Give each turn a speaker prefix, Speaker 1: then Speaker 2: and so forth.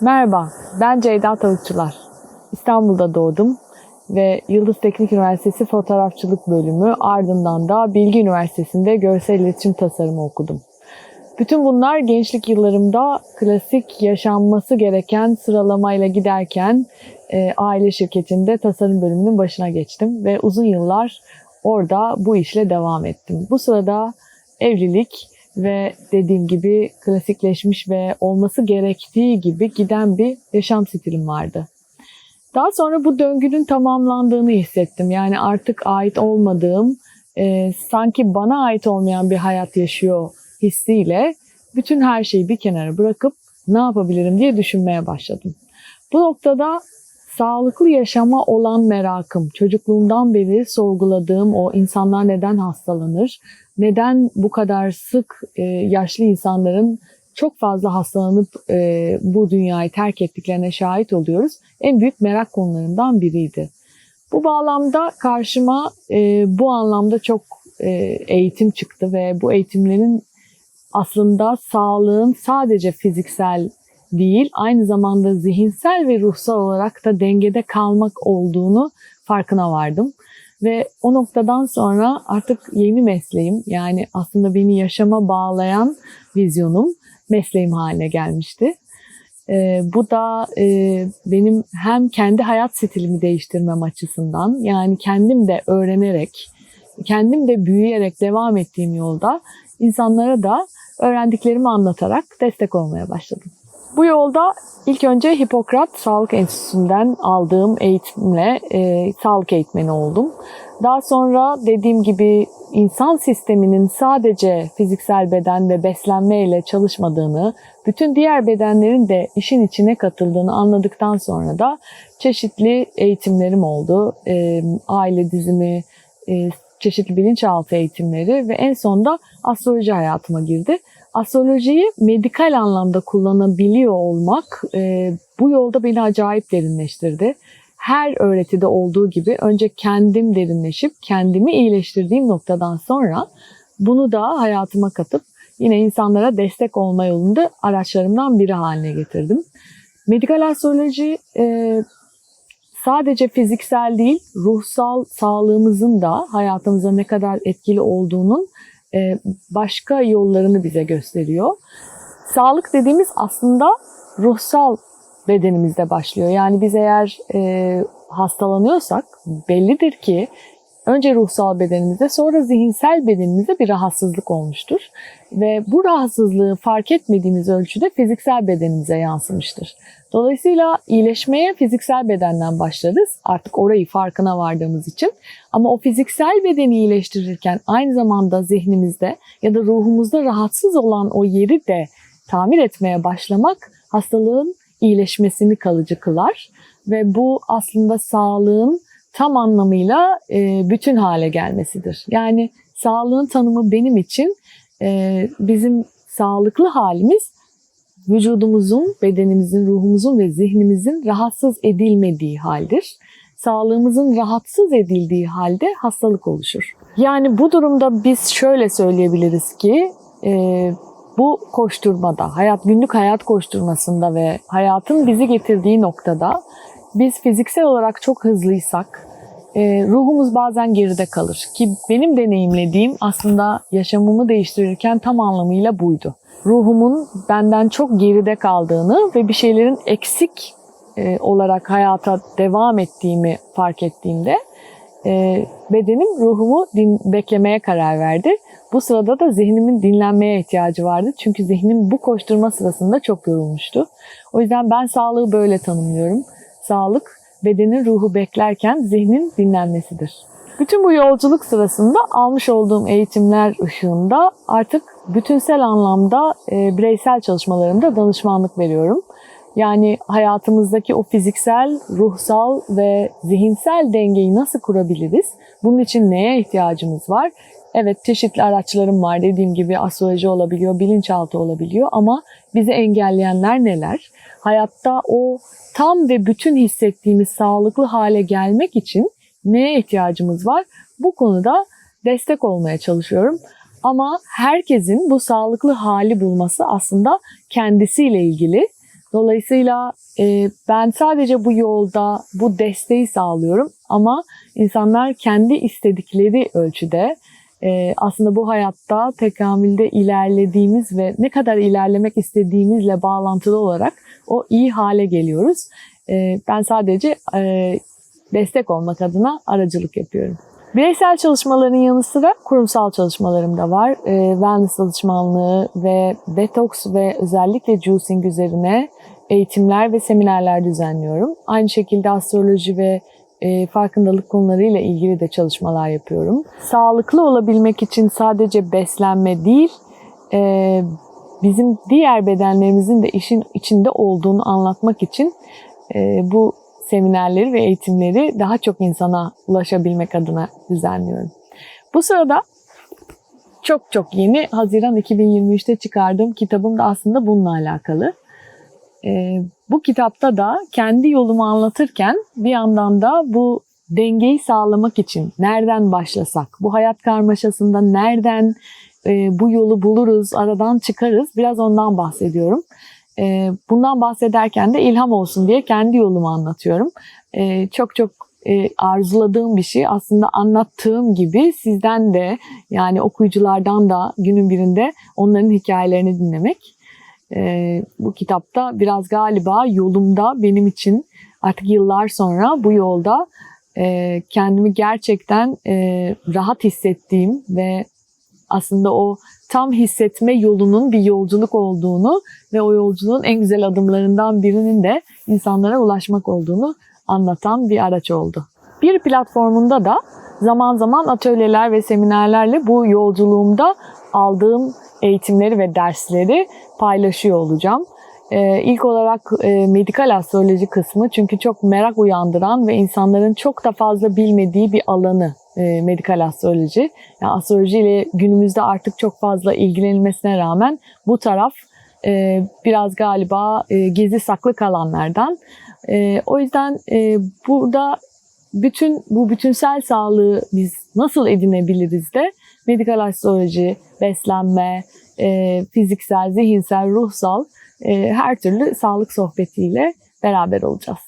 Speaker 1: Merhaba, ben Ceyda Tavukçular. İstanbul'da doğdum ve Yıldız Teknik Üniversitesi Fotoğrafçılık Bölümü ardından da Bilgi Üniversitesi'nde Görsel İletişim Tasarımı okudum. Bütün bunlar gençlik yıllarımda klasik yaşanması gereken sıralamayla giderken e, aile şirketinde tasarım bölümünün başına geçtim ve uzun yıllar orada bu işle devam ettim. Bu sırada evlilik ve dediğim gibi klasikleşmiş ve olması gerektiği gibi giden bir yaşam stilim vardı. Daha sonra bu döngünün tamamlandığını hissettim. Yani artık ait olmadığım, e, sanki bana ait olmayan bir hayat yaşıyor hissiyle bütün her şeyi bir kenara bırakıp ne yapabilirim diye düşünmeye başladım. Bu noktada sağlıklı yaşama olan merakım, çocukluğumdan beri sorguladığım o insanlar neden hastalanır, neden bu kadar sık e, yaşlı insanların çok fazla hastalanıp e, bu dünyayı terk ettiklerine şahit oluyoruz. En büyük merak konularından biriydi. Bu bağlamda karşıma e, bu anlamda çok eğitim çıktı ve bu eğitimlerin aslında sağlığın sadece fiziksel değil, aynı zamanda zihinsel ve ruhsal olarak da dengede kalmak olduğunu farkına vardım. Ve o noktadan sonra artık yeni mesleğim yani aslında beni yaşama bağlayan vizyonum mesleğim haline gelmişti. Ee, bu da e, benim hem kendi hayat stilimi değiştirmem açısından yani kendim de öğrenerek, kendim de büyüyerek devam ettiğim yolda insanlara da öğrendiklerimi anlatarak destek olmaya başladım. Bu yolda ilk önce Hipokrat Sağlık Enstitüsü'nden aldığım eğitimle e, sağlık eğitmeni oldum. Daha sonra dediğim gibi insan sisteminin sadece fiziksel beden ve beslenme ile çalışmadığını, bütün diğer bedenlerin de işin içine katıldığını anladıktan sonra da çeşitli eğitimlerim oldu. E, aile dizimi, e, çeşitli bilinçaltı eğitimleri ve en sonda astroloji hayatıma girdi astrolojiyi medikal anlamda kullanabiliyor olmak e, bu yolda beni acayip derinleştirdi. Her öğretide olduğu gibi önce kendim derinleşip kendimi iyileştirdiğim noktadan sonra bunu da hayatıma katıp yine insanlara destek olma yolunda araçlarımdan biri haline getirdim. Medikal astroloji e, sadece fiziksel değil, ruhsal sağlığımızın da hayatımıza ne kadar etkili olduğunun başka yollarını bize gösteriyor. Sağlık dediğimiz aslında ruhsal bedenimizde başlıyor. Yani biz eğer e, hastalanıyorsak bellidir ki önce ruhsal bedenimizde sonra zihinsel bedenimizde bir rahatsızlık olmuştur. Ve bu rahatsızlığı fark etmediğimiz ölçüde fiziksel bedenimize yansımıştır. Dolayısıyla iyileşmeye fiziksel bedenden başlarız. Artık orayı farkına vardığımız için. Ama o fiziksel bedeni iyileştirirken aynı zamanda zihnimizde ya da ruhumuzda rahatsız olan o yeri de tamir etmeye başlamak hastalığın iyileşmesini kalıcı kılar. Ve bu aslında sağlığın tam anlamıyla e, bütün hale gelmesidir. Yani sağlığın tanımı benim için e, bizim sağlıklı halimiz vücudumuzun, bedenimizin, ruhumuzun ve zihnimizin rahatsız edilmediği haldir. Sağlığımızın rahatsız edildiği halde hastalık oluşur. Yani bu durumda biz şöyle söyleyebiliriz ki e, bu koşturmada, hayat günlük hayat koşturmasında ve hayatın bizi getirdiği noktada biz fiziksel olarak çok hızlıysak e, ruhumuz bazen geride kalır. Ki benim deneyimlediğim aslında yaşamımı değiştirirken tam anlamıyla buydu. Ruhumun benden çok geride kaldığını ve bir şeylerin eksik e, olarak hayata devam ettiğimi fark ettiğimde e, bedenim ruhumu din, beklemeye karar verdi. Bu sırada da zihnimin dinlenmeye ihtiyacı vardı. Çünkü zihnim bu koşturma sırasında çok yorulmuştu. O yüzden ben sağlığı böyle tanımlıyorum. Sağlık bedenin ruhu beklerken zihnin dinlenmesidir. Bütün bu yolculuk sırasında almış olduğum eğitimler ışığında artık bütünsel anlamda e, bireysel çalışmalarımda danışmanlık veriyorum. Yani hayatımızdaki o fiziksel, ruhsal ve zihinsel dengeyi nasıl kurabiliriz? Bunun için neye ihtiyacımız var? Evet çeşitli araçlarım var dediğim gibi astroloji olabiliyor, bilinçaltı olabiliyor ama bizi engelleyenler neler? Hayatta o tam ve bütün hissettiğimiz sağlıklı hale gelmek için neye ihtiyacımız var? Bu konuda destek olmaya çalışıyorum. Ama herkesin bu sağlıklı hali bulması aslında kendisiyle ilgili. Dolayısıyla e, ben sadece bu yolda bu desteği sağlıyorum ama insanlar kendi istedikleri ölçüde e, aslında bu hayatta tekamülde ilerlediğimiz ve ne kadar ilerlemek istediğimizle bağlantılı olarak o iyi hale geliyoruz. E, ben sadece e, destek olmak adına aracılık yapıyorum. Bireysel çalışmaların yanı sıra kurumsal çalışmalarım da var. E, wellness danışmanlığı ve detoks ve özellikle juicing üzerine eğitimler ve seminerler düzenliyorum. Aynı şekilde astroloji ve e, farkındalık konularıyla ilgili de çalışmalar yapıyorum. Sağlıklı olabilmek için sadece beslenme değil, e, bizim diğer bedenlerimizin de işin içinde olduğunu anlatmak için e, bu seminerleri ve eğitimleri daha çok insana ulaşabilmek adına düzenliyorum. Bu sırada çok çok yeni Haziran 2023'te çıkardığım kitabım da aslında bununla alakalı. Ee, bu kitapta da kendi yolumu anlatırken bir yandan da bu dengeyi sağlamak için nereden başlasak, bu hayat karmaşasında nereden e, bu yolu buluruz, aradan çıkarız biraz ondan bahsediyorum. E, bundan bahsederken de ilham olsun diye kendi yolumu anlatıyorum. E, çok çok e, arzuladığım bir şey aslında anlattığım gibi sizden de yani okuyuculardan da günün birinde onların hikayelerini dinlemek. E, bu kitapta biraz galiba yolumda benim için artık yıllar sonra bu yolda e, kendimi gerçekten e, rahat hissettiğim ve aslında o tam hissetme yolunun bir yolculuk olduğunu ve o yolculuğun en güzel adımlarından birinin de insanlara ulaşmak olduğunu anlatan bir araç oldu. Bir platformunda da zaman zaman atölyeler ve seminerlerle bu yolculuğumda aldığım eğitimleri ve dersleri paylaşıyor olacağım. Ee, ilk olarak e, medikal astroloji kısmı çünkü çok merak uyandıran ve insanların çok da fazla bilmediği bir alanı e, medikal astroloji. Yani astroloji ile günümüzde artık çok fazla ilgilenilmesine rağmen bu taraf e, biraz galiba e, gizli saklı kalanlardan. E, o yüzden e, burada bütün bu bütünsel sağlığı biz nasıl edinebiliriz de medikal astroloji, beslenme, e, fiziksel, zihinsel, ruhsal e, her türlü sağlık sohbetiyle beraber olacağız.